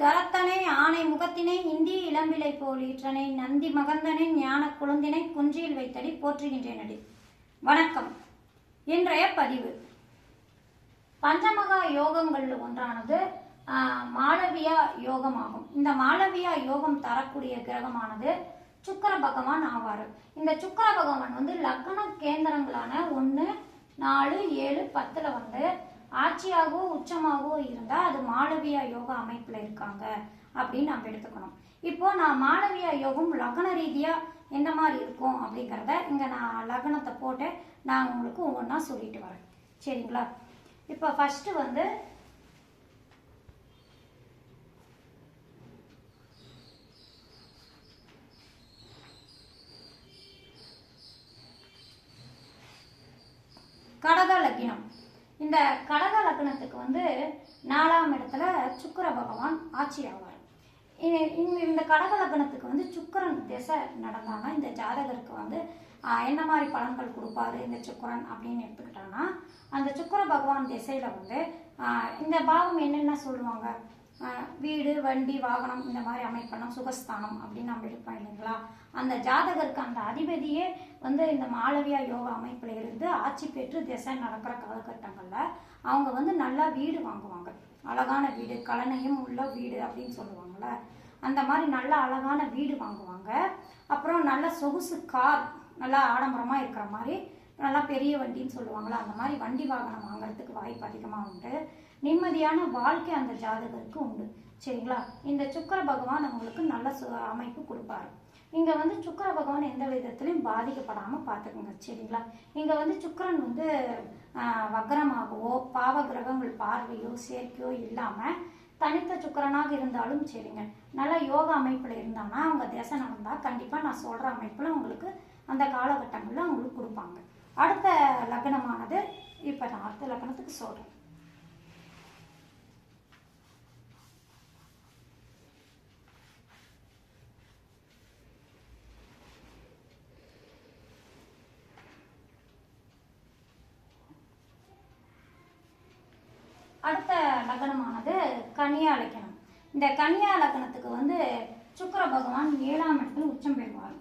கரத்தனை ஆணை முகத்தினை இந்தி இளம்பிலை போல் ஈற்றனை நந்தி மகந்தனை ஞான குழந்தினை குன்றியில் வைத்தடி போற்றுகின்றேனடி. வணக்கம். இன்றைய பதிவு. பஞ்சமகா யோகங்களில் ஒன்றானது மாளவியா யோகம் ஆகும் இந்த மாளவியா யோகம் தரக்கூடிய கிரகமானது சுக்கர பகவான் ஆவார். இந்த சுக்கர பகவான் வந்து லக்ன கேந்திரங்களான ஒன்று நாலு ஏழு பத்தில் வந்து ஆட்சியாகவோ உச்சமாகவோ இருந்தால் அது மாளவியா யோகா அமைப்பில் இருக்காங்க அப்படின்னு நம்ம எடுத்துக்கணும். இப்போ நான் மாளவியா யோகம் லக்ன ரீதியாக எந்த மாதிரி இருக்கும் அப்படிங்கிறத இங்கே நான் லக்னத்தை போட்டு நான் உங்களுக்கு ஒவ்வொன்றா சொல்லிட்டு வரேன். சரிங்களா? இப்போ ஃபஸ்ட்டு வந்து கடக லக்னம். இந்த கடக லக்னத்துக்கு வந்து நாலாம் இடத்துல சுக்கிர பகவான் ஆட்சி ஆவார். இ- இந்த- இந்த கடக லக்னத்துக்கு வந்து சுக்கிரன் திசை நடந்தாங்கன்னா இந்த ஜாதகருக்கு வந்து என்ன மாதிரி பலன்கள் கொடுப்பாரு இந்த சுக்கரன் அப்படின்னு எடுத்துக்கிட்டோன்னா அந்த சுக்கிர பகவான் திசையில வந்து இந்த பாவம் என்னென்ன சொல்லுவாங்க? வீடு வண்டி வாகனம் இந்த மாதிரி அமைப்பெல்லாம் சுகஸ்தானம் அப்படின்னு நம்ம எடுப்போம் இல்லைங்களா? அந்த ஜாதகருக்கு அந்த அதிபதியே வந்து இந்த மாளவியா யோகா அமைப்பில் இருந்து ஆட்சி பெற்று திசை நடக்கிற காலகட்டங்களில் அவங்க வந்து நல்லா வீடு வாங்குவாங்க. அழகான வீடு கலனையும் உள்ள வீடு அப்படின்னு சொல்லுவாங்கள்ல அந்த மாதிரி நல்ல அழகான வீடு வாங்குவாங்க. அப்புறம் நல்ல சொகுசு கார் நல்லா ஆடம்பரமாக இருக்கிற மாதிரி நல்லா பெரிய வண்டின்னு சொல்லுவாங்களா அந்த மாதிரி வண்டி வாகனம் வாங்குறதுக்கு வாய்ப்பு அதிகமாக உண்டு. நிம்மதியான வாழ்க்கை அந்த ஜாதகருக்கு உண்டு. சரிங்களா? இந்த சுக்கர பகவான் அவங்களுக்கு நல்ல சு அமைப்பு கொடுப்பாரு. இங்கே வந்து சுக்கர பகவான் எந்த விதத்துலையும் பாதிக்கப்படாமல் பார்த்துக்குங்க சரிங்களா? இங்கே வந்து சுக்கரன் வந்து வக்ரமாகவோ பாவ கிரகங்கள் பார்வையோ சேர்க்கையோ இல்லாமல் தனித்த சுக்கரனாக இருந்தாலும் சரிங்க. நல்லா யோகா அமைப்பில் இருந்தானா அவங்க திசை நடந்தால் கண்டிப்பாக நான் சொல்கிற அமைப்பில் உங்களுக்கு அந்த காலகட்டங்களில் அவங்களுக்கு கொடுப்பாங்க. அடுத்த லக்னமானது இப்போ நான் அடுத்த லக்னத்துக்கு சொல்கிறேன் அடுத்த லக்னமானது கன்னியா லக்கணம் இந்த கன்னியா லக்னத்துக்கு வந்து சுக்கர பகவான் ஏழாம் இடத்துல உச்சம் பெறுவார்.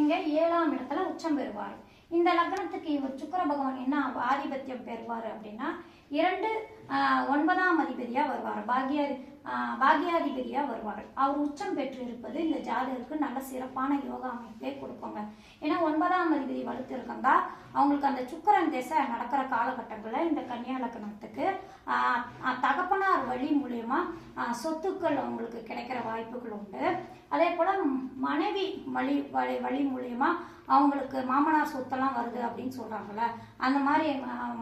இங்க ஏழாம் இடத்துல உச்சம் பெறுவார். இந்த லக்னத்துக்கு இவர் சுக்கர பகவான் என்ன ஆதிபத்தியம் பெறுவார் அப்படின்னா இரண்டு ஒன்பதாம் அதிபதியா வருவார். பாக்ய ஆஹ், வருவார்கள். வருவார் அவர் உச்சம் பெற்று இருப்பது இந்த ஜாதகருக்கு நல்ல சிறப்பான யோகா அமைப்பே கொடுப்பாங்க ஏன்னா ஒன்பதாம் அதிபதி வலுத்து இருக்கந்தா அவங்களுக்கு அந்த சுக்கிரன் திசை நடக்கிற காலகட்டங்களில் இந்த கன்னியா லக்னத்துக்கு தகப்பனார் வழி மூலியமா சொத்துக்கள் அவங்களுக்கு கிடைக்கிற வாய்ப்புகள் உண்டு. அதே போல மனைவி வழி வழி வழி மூலியமா அவங்களுக்கு மாமனார் சொத்தெல்லாம் வருது அப்படின்னு சொல்றாங்கல்ல அந்த மாதிரி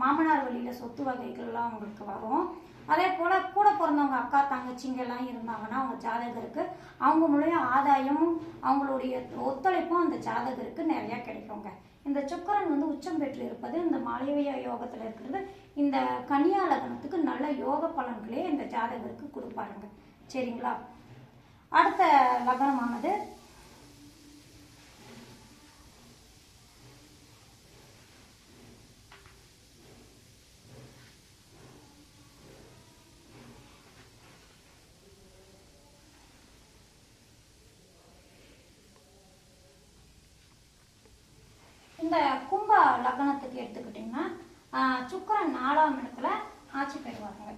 மாமனார் வழியில சொத்து வகைகள்லாம் அவங்களுக்கு வரும். அதே போல கூட பிறந்தவங்க அக்கா தங்கச்சிங்க எல்லாம் இருந்தாங்கன்னா அவங்க ஜாதகருக்கு அவங்க மூலியம் ஆதாயமும் அவங்களுடைய ஒத்துழைப்பும் அந்த ஜாதகருக்கு நிறைய கிடைக்குங்க. இந்த சுக்கரன் வந்து உச்சம் பெற்று இருப்பது இந்த மாளவிய யோகத்துல இருக்கிறது இந்த கன்னியா லக்னத்துக்கு நல்ல யோக பலன்களே இந்த ஜாதகருக்கு கொடுப்பாருங்க. சரிங்களா? அடுத்த லக்னமானது இந்த கும்ப லக்னத்துக்கு எடுத்துக்கிட்டிங்கன்னா ஆஹ், சுக்கிரன் நாலாம் இடத்துல ஆட்சி பெறுவாங்க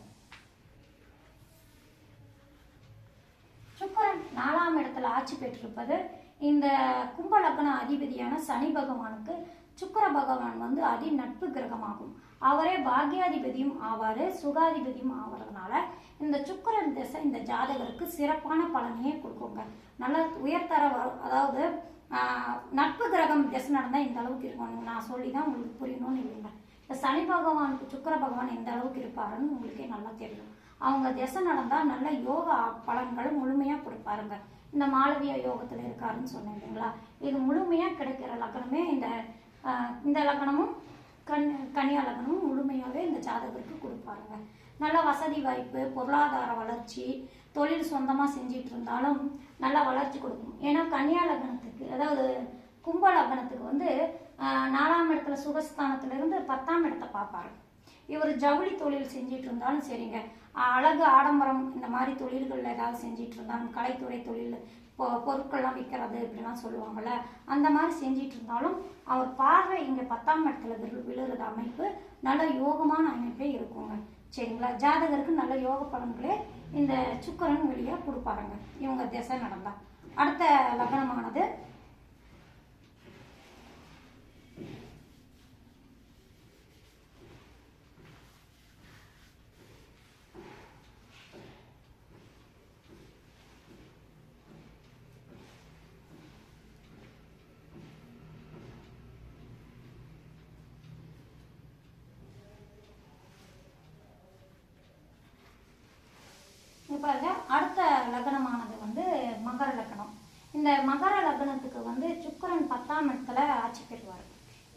சுக்கிரன் நாலாம் இடத்துல ஆட்சி பெற்றிருப்பது இந்த கும்ப லக்ன அதிபதியான சனி பகவானுக்கு சுக்கிர பகவான் வந்து அதி நட்பு கிரகமாகும். அவரே பாக்யாதிபதியும் ஆவார் சுகாதிபதியும் ஆவறதுனால இந்த சுக்கிரன் திசை இந்த ஜாதகருக்கு சிறப்பான பலனையே கொடுக்குங்க. நல்ல உயர்தர வரும் அதாவது நட்பு கிரகம் திசை நடந்தால் இந்த அளவுக்கு இருக்கணும் நான் சொல்லி தான் உங்களுக்கு புரியணும்னு சனி பகவானுக்கு சுக்கிர பகவான் எந்த அளவுக்கு இருப்பாருன்னு உங்களுக்கே நல்லா தெரியும். அவங்க திசை நடந்தால் நல்ல யோகா பலன்களை முழுமையாக கொடுப்பாருங்க. இந்த மாளவிய யோகத்தில் இருக்காருன்னு சொன்னேன் இல்லைங்களா? இது முழுமையாக கிடைக்கிற லக்னமே இந்த இந்த லக்னமும் கண் கனியா லக்னமும் முழுமையாகவே இந்த ஜாதகருக்கு கொடுப்பாருங்க. நல்ல வசதி வாய்ப்பு பொருளாதார வளர்ச்சி தொழில் சொந்தமாக செஞ்சிட்டு இருந்தாலும் நல்லா வளர்ச்சி கொடுக்கும். ஏன்னா கன்னியா லக்னத்துக்கு அதாவது கும்ப லக்னத்துக்கு வந்து நாலாம் இடத்துல சுகஸ்தானத்திலிருந்து பத்தாம் இடத்தை பார்ப்பாரு. இவர் ஜவுளி தொழில் செஞ்சிட்டு இருந்தாலும் சரிங்க. அழகு ஆடம்பரம் இந்த மாதிரி தொழில்கள் ஏதாவது செஞ்சிட்டு இருந்தாலும் கலைத்துறை தொழில் பொ பொருட்கள்லாம் விற்கிறது இப்படிலாம் சொல்லுவாங்கள்ல அந்த மாதிரி செஞ்சிட்டு இருந்தாலும் அவர் பார்வை இங்கே பத்தாம் இடத்துல விழு விழுறது அமைப்பு நல்ல யோகமான அமைப்பே இருக்குங்க. சரிங்களா? ஜாதகருக்கு நல்ல யோக பலன்களே இந்த சுக்கரன் வெளியே கொடுப்பாருங்க. இவங்க திசை நடந்தா. அடுத்த லக்னமானது இங்க பாருங்க அடுத்த லக்னமானது வந்து மகர லக்னம். இந்த மகர லக்னத்துக்கு வந்து சுக்கிரன் பத்தாம் இடத்துல ஆட்சி பெறுவார்.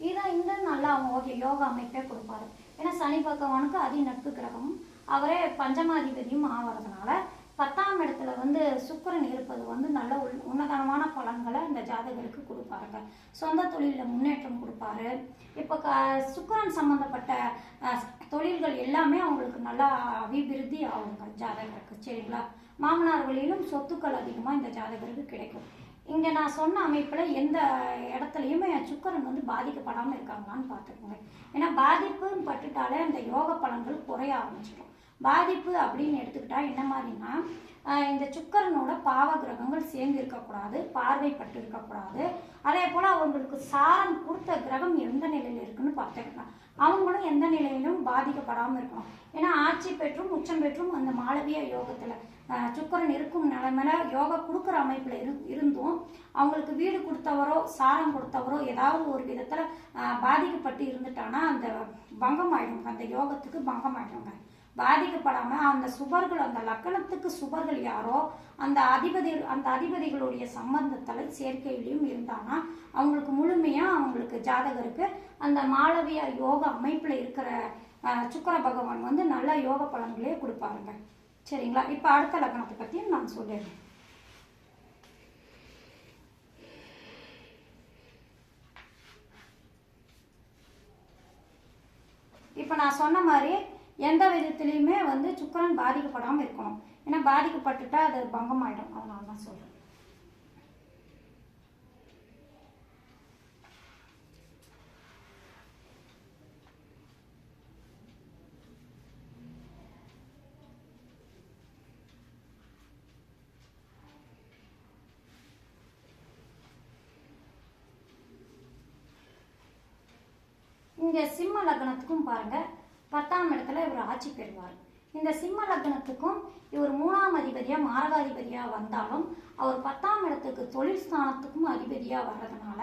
இதான் இந்த நல்லா அவங்க யோகா அமைப்பே கொடுப்பாரு. ஏன்னா சனி பகவானுக்கு அதி நட்பு கிரகம். அவரே பஞ்சமாதிபதியும் ஆவறதுனால பத்தாம் இடத்துல வந்து சுக்கரன் இருப்பது வந்து நல்ல உள் உன்னதமான பலன்களை இந்த ஜாதகருக்கு கொடுப்பாருங்க. சொந்த தொழிலில் முன்னேற்றம் கொடுப்பாரு. இப்போ க சுக்கிரன் சம்மந்தப்பட்ட தொழில்கள் எல்லாமே அவங்களுக்கு நல்லா அபிவிருத்தி ஆகுங்க ஜாதகருக்கு. சரிங்களா? மாமனார் வழியிலும் சொத்துக்கள் அதிகமாக இந்த ஜாதகருக்கு கிடைக்கும். இங்கே நான் சொன்ன அமைப்பில் எந்த இடத்துலையுமே சுக்கரன் வந்து பாதிக்கப்படாமல் இருக்காங்களான்னு பார்த்துக்கோங்க. ஏன்னா பாதிப்புன்னு பட்டுட்டாலே அந்த யோக பலன்கள் குறைய ஆரம்பிச்சிடும். பாதிப்பு அப்படின்னு எடுத்துக்கிட்டால் என்ன மாதிரின்னா இந்த சுக்கரனோட பாவ கிரகங்கள் சேர்ந்து இருக்கக்கூடாது பார்வைப்பட்டு இருக்கக்கூடாது அதே போல் அவங்களுக்கு சாரம் கொடுத்த கிரகம் எந்த நிலையில் இருக்குன்னு பார்த்துக்கலாம் அவங்களும் எந்த நிலையிலும் பாதிக்கப்படாமல் இருக்கணும். ஏன்னா ஆட்சி பெற்றும் உச்சம் பெற்றும் அந்த மாளவிய யோகத்தில் சுக்கரன் இருக்கும் நிலைமையில யோகா கொடுக்குற அமைப்பில் இரு இருந்தும் அவங்களுக்கு வீடு கொடுத்தவரோ சாரம் கொடுத்தவரோ ஏதாவது ஒரு விதத்தில் பாதிக்கப்பட்டு இருந்துட்டானா அந்த பங்கம் ஆயிடுங்க அந்த யோகத்துக்கு பங்கம் ஆயிடுங்க பாதிக்கப்படாம அந்த சுபர்கள் அந்த லக்கணத்துக்கு சுபர்கள் யாரோ அந்த அதிபதி அந்த அதிபதிகளுடைய சம்பந்தத்தில் சேர்க்கையிலையும் இருந்தானா? அவங்களுக்கு முழுமையா அவங்களுக்கு ஜாதகருக்கு அந்த மாளவிய யோக அமைப்புல இருக்கிற சுக்கர சுக்கிர பகவான் வந்து நல்ல யோக பலன்களே கொடுப்பாருங்க. சரிங்களா? இப்போ அடுத்த லக்னத்தை பற்றியும் நான் சொல்லிடுறேன் இப்போ நான் சொன்ன மாதிரி எந்த விதத்துலேயுமே வந்து சுக்கிரன் பாதிக்கப்படாமல் இருக்கணும். ஏன்னா பாதிக்கப்பட்டுட்டா அது பங்கம் ஆயிடும் அதனால தான் சொல்கிறேன் இங்கே சிம்ம லக்னத்துக்கும் பாருங்கள் பத்தாம் இடத்துல இவர் ஆட்சி பெறுவார். இந்த சிம்ம லக்னத்துக்கும் இவர் மூணாம் அதிபதியாக மாரகாதிபதியாக வந்தாலும் அவர் பத்தாம் இடத்துக்கு தொழில் ஸ்தானத்துக்கும் அதிபதியாக வர்றதுனால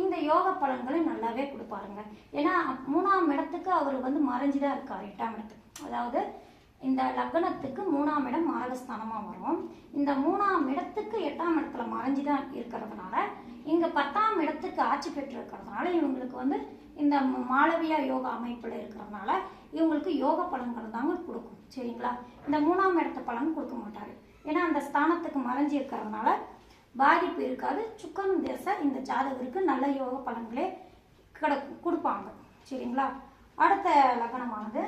இந்த யோக பலன்களை நல்லாவே கொடுப்பாருங்க. ஏன்னா மூணாம் இடத்துக்கு அவர் வந்து மறைஞ்சுதான் இருக்கார் எட்டாம் இடத்துக்கு. அதாவது இந்த லக்னத்துக்கு மூணாம் இடம் மாரகஸ்தானமாக வரும். இந்த மூணாம் இடத்துக்கு எட்டாம் இடத்துல மறைஞ்சுதான் இருக்கிறதுனால இங்கே பத்தாம் இடத்துக்கு ஆட்சி பெற்று இருக்கிறதுனால இவங்களுக்கு வந்து இந்த மாளவியா யோகா அமைப்பில் இருக்கிறதுனால இவங்களுக்கு யோக பலன்கள் தாங்க கொடுக்கும் சரிங்களா? இந்த மூணாம் இடத்த பலன் கொடுக்க மாட்டாரு. ஏன்னா அந்த ஸ்தானத்துக்கு மறைஞ்சு இருக்கிறதுனால பாதிப்பு இருக்காது. சுக்கரன் தேச இந்த ஜாதகருக்கு நல்ல யோக பலன்களே கிட கொடுப்பாங்க சரிங்களா? அடுத்த லக்னமானது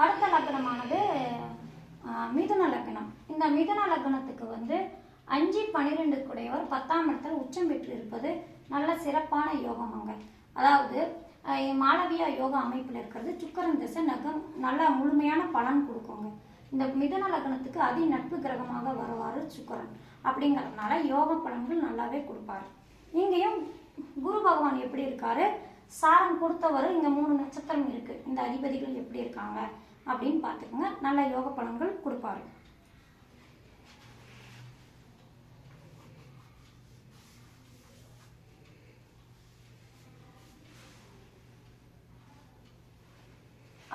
அடுத்த லக்கணமானது மிதுன லக்கணம். இந்த மிதுன லக்னத்துக்கு வந்து அஞ்சு பனிரெண்டு குடையவர் பத்தாம் இடத்துல உச்சம் பெற்று இருப்பது நல்ல சிறப்பான யோகமாங்க அதாவது மாளவியா யோகா அமைப்பில் இருக்கிறது சுக்கரன் திசை நகம் நல்ல முழுமையான பலன் கொடுக்குங்க. இந்த மிதுன லக்னத்துக்கு அதி நட்பு கிரகமாக வருவார் சுக்கரன். அப்படிங்கிறதுனால யோக பலன்கள் நல்லாவே கொடுப்பாரு. இங்கேயும் குரு பகவான் எப்படி இருக்காரு? சாரம் கொடுத்தவர் இங்கே மூணு நட்சத்திரம் இருக்கு. இந்த அதிபதிகள் எப்படி இருக்காங்க அப்படின்னு பார்த்துக்கோங்க. நல்ல யோக பலன்கள் கொடுப்பாரு.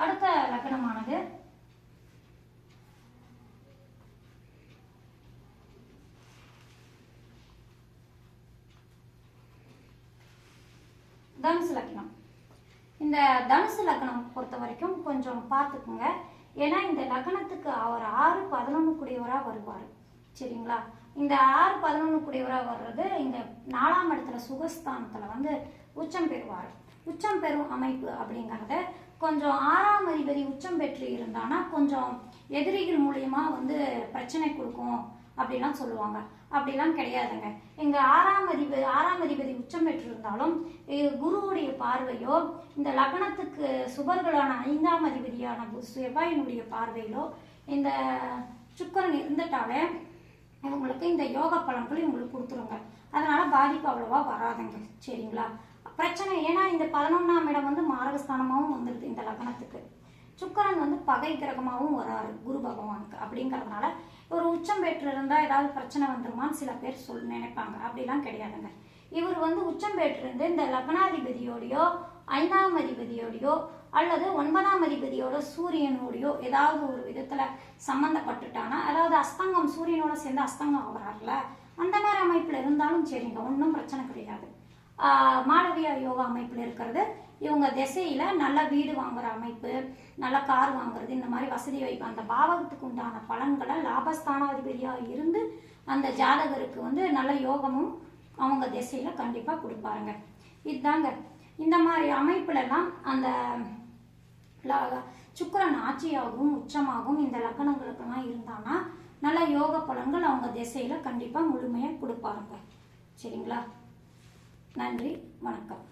அடுத்த லக்கணமானது தனுசு லக்னம் இந்த தனுசு லக்னம் பொறுத்த வரைக்கும் கொஞ்சம் பார்த்துக்குங்க. ஏன்னா இந்த லக்னத்துக்கு அவர் ஆறு பதினொன்று கூடியவராக வருவார். சரிங்களா? இந்த ஆறு பதினொன்று கூடியவராக வர்றது இந்த நாலாம் இடத்துல சுகஸ்தானத்தில் வந்து உச்சம் பெறுவார். உச்சம் பெறும் அமைப்பு அப்படிங்கிறத கொஞ்சம் ஆறாம் அதிபதி உச்சம் பெற்று இருந்தானா கொஞ்சம் எதிரிகள் மூலியமாக வந்து பிரச்சனை கொடுக்கும். அப்படிலாம் சொல்லுவாங்க. அப்படிலாம் கிடையாதுங்க. எங்க ஆறாம் அதிபதி ஆறாம் அதிபதி உச்சம் பெற்றிருந்தாலும் குருவுடைய பார்வையோ இந்த லக்னத்துக்கு சுபர்களான ஐந்தாம் அதிபதியான செவ்வாயினுடைய பார்வையிலோ இந்த சுக்கரன் இருந்துட்டாலே இவங்களுக்கு இந்த யோக பலன்கள் இவங்களுக்கு கொடுத்துருங்க. அதனால பாதிப்பு அவ்வளவா வராதுங்க. சரிங்களா? பிரச்சனை ஏன்னா இந்த பதினொன்றாம் இடம் வந்து மாரகஸ்தானமாகவும் வந்துடுது இந்த லக்னத்துக்கு. சுக்கரன் வந்து பகை கிரகமாகவும் வராரு குரு பகவானுக்கு அப்படிங்கறதுனால ஒரு உச்சம் பெற்று இருந்தால் ஏதாவது பிரச்சனை வந்துருமான்னு சில பேர் சொல் நினைப்பாங்க. அப்படிலாம் கிடையாதுங்க. இவர் வந்து உச்சம் பெற்றிருந்து இந்த லக்னாதிபதியோடையோ ஐந்தாம் அதிபதியோடையோ அல்லது ஒன்பதாம் அதிபதியோட சூரியனோடையோ ஏதாவது ஒரு விதத்தில் சம்மந்தப்பட்டுட்டானா அதாவது அஸ்தங்கம் சூரியனோட சேர்ந்து அஸ்தங்கம் ஆகிறார்ல. அந்த மாதிரி அமைப்பில் இருந்தாலும் சரிங்க. ஒன்றும் பிரச்சனை கிடையாது. ஆஹ் யோகா அமைப்பில் இருக்கிறது. இவங்க திசையில நல்ல வீடு வாங்குற அமைப்பு நல்ல கார் வாங்குறது இந்த மாதிரி வசதி வாய்ப்பு அந்த பாவகத்துக்கு உண்டான பலன்களை லாபஸ்தானாதிபதியாக இருந்து அந்த ஜாதகருக்கு வந்து நல்ல யோகமும் அவங்க திசையில கண்டிப்பா கொடுப்பாருங்க. இதுதாங்க இந்த மாதிரி அமைப்புலலாம் அந்த சுக்கரன் ஆட்சியாகவும் உச்சமாகவும் இந்த லக்கணங்களுக்கெல்லாம் இருந்தானா நல்ல யோக பலன்கள் அவங்க திசையில கண்டிப்பா முழுமையா கொடுப்பாருங்க. சரிங்களா? நன்றி வணக்கம்.